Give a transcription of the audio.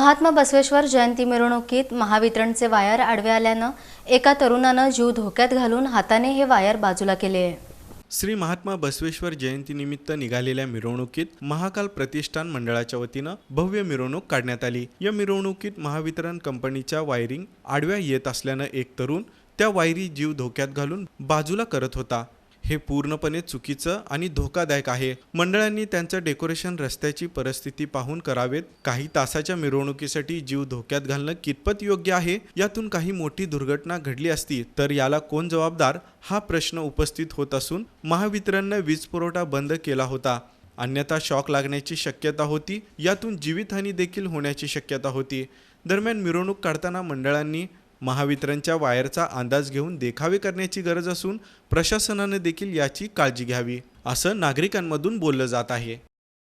महात्मा बसवेश्वर जयंती मिरवणुकीत महावितरणचे वायर आडवे आल्यानं एका तरुणानं जीव धोक्यात घालून हाताने हे वायर बाजूला केले. आहे श्री महात्मा बसवेश्वर जयंतीनिमित्त निघालेल्या मिरवणुकीत महाकाल प्रतिष्ठान मंडळाच्या वतीनं भव्य मिरवणूक काढण्यात आली. या मिरवणुकीत महावितरण कंपनीच्या वायरिंग आडव्या येत असल्यानं एक तरुण त्या वायरी जीव धोक्यात घालून बाजूला करत होता. हे पूर्णपणे चुकीचं आणि धोकादायक आहे. मंडळांनी त्यांचं डेकोरेशन रस्त्याची परिस्थिती पाहून करावेत. काही तासाच्या मिरवणुकीसाठी जीव धोक्यात घालणं कितपत योग्य आहे? यातून काही मोठी दुर्घटना घडली असती तर याला कोण जबाबदार? हा प्रश्न उपस्थित होत असून महावितरणनं वीज पुरवठा बंद केला होता. अन्यथा शॉक लागण्याची शक्यता होती. यातून जीवितहानी देखील होण्याची शक्यता होती. दरम्यान मिरवणूक काढताना मंडळांनी महावितरणच्या वायरचा अंदाज घेऊन देखावे करण्याची गरज असून प्रशासनाने देखील याची काळजी घ्यावी असं नागरिकांमधून बोललं जात आहे.